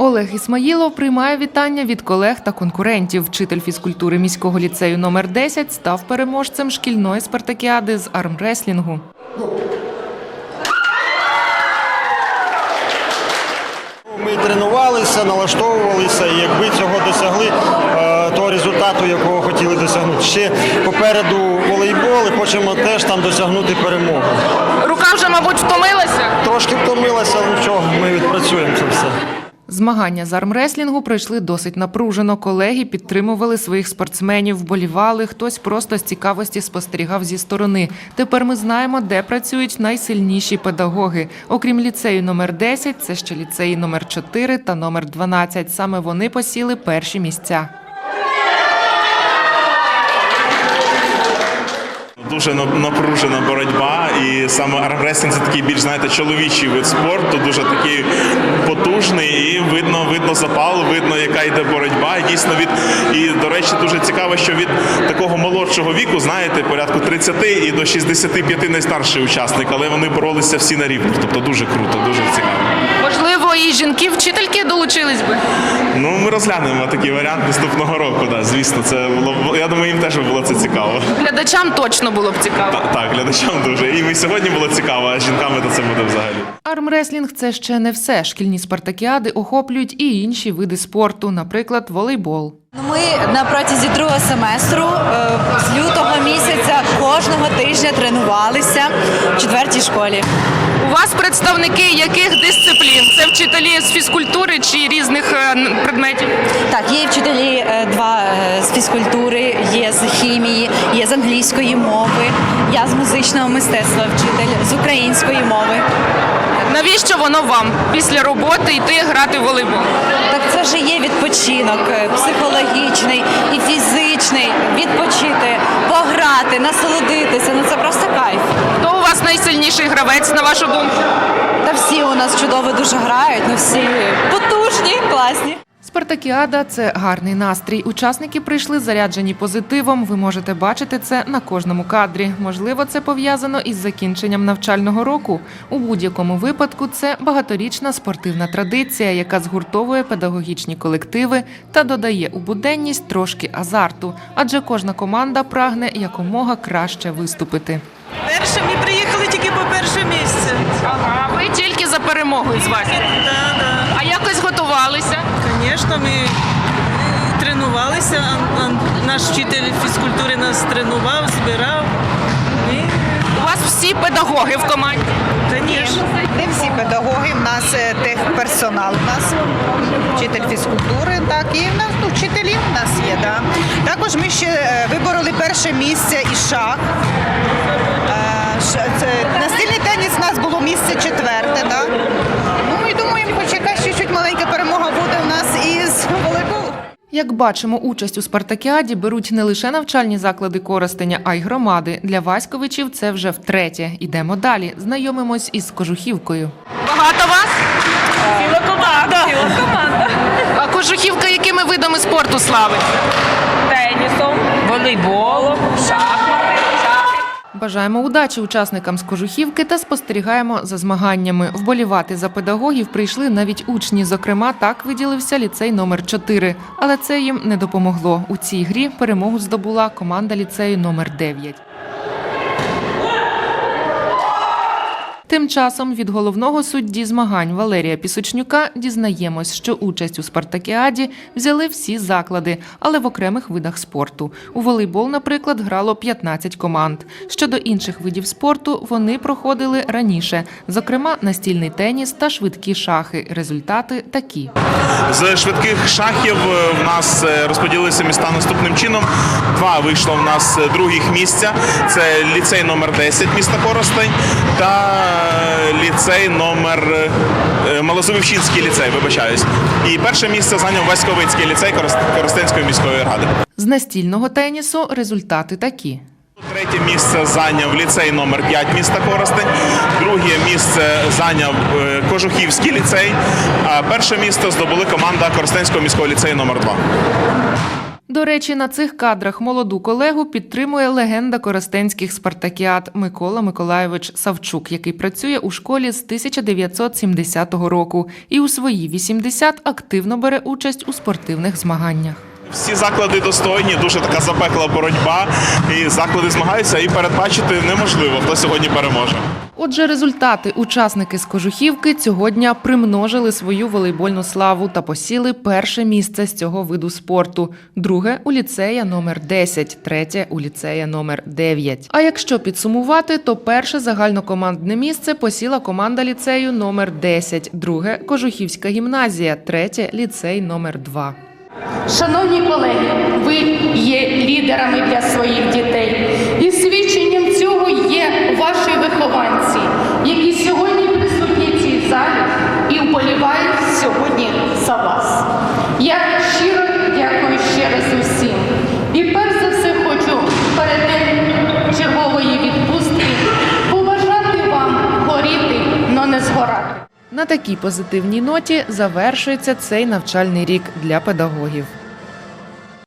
Олег Ісмаїлов приймає вітання від колег та конкурентів. Вчитель фізкультури міського ліцею номер 10 став переможцем шкільної спартакіади з армреслінгу. Ми тренувалися, налаштовувалися, і якби цього досягли е, того результату, якого хотіли досягнути. Ще попереду волейбол, і хочемо теж там досягнути перемоги. Рука вже, мабуть, втомилася. Трошки втомилася, але нічого, ми відпрацюємо це все. Змагання з армреслінгу пройшли досить напружено. Колеги підтримували своїх спортсменів, вболівали. Хтось просто з цікавості спостерігав зі сторони. Тепер ми знаємо, де працюють найсильніші педагоги. Окрім ліцею номер 10, це ще ліцеї номер 4 та номер 12. Саме вони посіли перші місця. Дуже напружена боротьба, і саме армрестлінг – це такий більш знаєте чоловічий вид спорту, дуже такий потужний. І видно, видно запал, видно, яка йде боротьба. І Дійсно від і до речі, дуже цікаво, що від такого молодшого віку, знаєте, порядку 30 і до 65 найстарший учасник, але вони боролися всі на рівних. Тобто дуже круто, дуже цікаво. І жінки-вчительки долучились би. Ну ми розглянемо такий варіант наступного року. Да, звісно, це було я думаю, їм теж було це цікаво. Глядачам точно було б цікаво. Та- Так, глядачам дуже. І ми сьогодні було цікаво, а жінками то це буде взагалі. Армреслінг це ще не все. Шкільні спартакіади охоплюють і інші види спорту, наприклад, волейбол. Ну, Ми на протязі другого семестру е, з лютого місяця кожного тижня тренувалися в четвертій школі. У вас представники яких дисциплін? Це вчителі з фізкультури чи різних е, предметів? Так, є вчителі е, два з фізкультури, є з хімії, є з англійської мови. Я з музичного мистецтва вчитель з української мови. Навіщо воно вам після роботи йти грати в волейбол? Так це ж є відпочинок е, психологічний і фізичний. Відпочити, пограти, насолодитися. Ну це просто кайф. Хто у вас найсильніший гравець, на вашу думку? Та всі у нас чудово дуже грають, ну всі потужні, класні. Спартакіада це гарний настрій. Учасники прийшли заряджені позитивом. Ви можете бачити це на кожному кадрі. Можливо, це пов'язано із закінченням навчального року. У будь-якому випадку це багаторічна спортивна традиція, яка згуртовує педагогічні колективи та додає у буденність трошки азарту, адже кожна команда прагне якомога краще виступити. Першими приїхали тільки по перше місце. Ага, ви тільки за перемогою з вами. Да, да. А якось готувалися? Звісно, ми тренувалися. Наш вчитель фізкультури нас тренував, збирав. Ми, У вас всі педагоги в команді. звісно. Не всі педагоги, в нас е, техперсонал, у нас вчитель фізкультури, так, і в нас ну, вчителі в нас є. Да. Також ми ще е, вибороли перше місце і шах. Е, настільний теніс у нас було місце четверте. Як бачимо, участь у спартакіаді беруть не лише навчальні заклади користення, а й громади. Для Васьковичів це вже втретє. Ідемо далі. Знайомимось із кожухівкою. Багато вас? Ціла команда. Ціла команда. А кожухівка якими видами спорту славить? тенісом, волейболом. Бажаємо удачі учасникам з кожухівки та спостерігаємо за змаганнями. Вболівати за педагогів прийшли навіть учні. Зокрема, так виділився ліцей номер 4 Але це їм не допомогло. У цій грі перемогу здобула команда ліцею номер 9 Тим часом від головного судді змагань Валерія Пісочнюка дізнаємось, що участь у спартакіаді взяли всі заклади, але в окремих видах спорту. У волейбол, наприклад, грало 15 команд. Щодо інших видів спорту, вони проходили раніше, зокрема настільний теніс та швидкі шахи. Результати такі. З швидких шахів е, в нас е, розподілилися міста наступним чином. Два вийшло в нас е, других місця. Це ліцей номер 10 міста Коростень та ліцей номер е, Малозовівщинський ліцей, вибачаюсь. І перше місце зайняв Васьковицький ліцей Корос- Коростенської міської ради. З настільного тенісу результати такі. Третє місце зайняв ліцей номер 5 міста Коростень. Друге місце зайняв е, Кожухівський ліцей. А перше місце здобули команда Коростенського міського ліцею номер 2 До речі, на цих кадрах молоду колегу підтримує легенда коростенських спартакіад Микола Миколайович Савчук, який працює у школі з 1970 року і у свої 80 активно бере участь у спортивних змаганнях. Всі заклади достойні, дуже така запекла боротьба, і заклади змагаються, і передбачити неможливо, хто сьогодні переможе. Отже, результати учасники з кожухівки цього дня примножили свою волейбольну славу та посіли перше місце з цього виду спорту, друге у ліцея номер 10, третє у ліцея номер 9. А якщо підсумувати, то перше загальнокомандне місце посіла команда ліцею номер 10, друге кожухівська гімназія, третє ліцей номер 2. Шановні колеги, ви є лідерами для своїх дітей. І свідченням цього є ваші вихованці, які сьогодні присутні в цій залі і вболівають сьогодні за вас. Я щиро дякую ще раз усім. І перш за все хочу перед тим чергової відпустки побажати вам горіти, но не згорати. На такій позитивній ноті завершується цей навчальний рік для педагогів.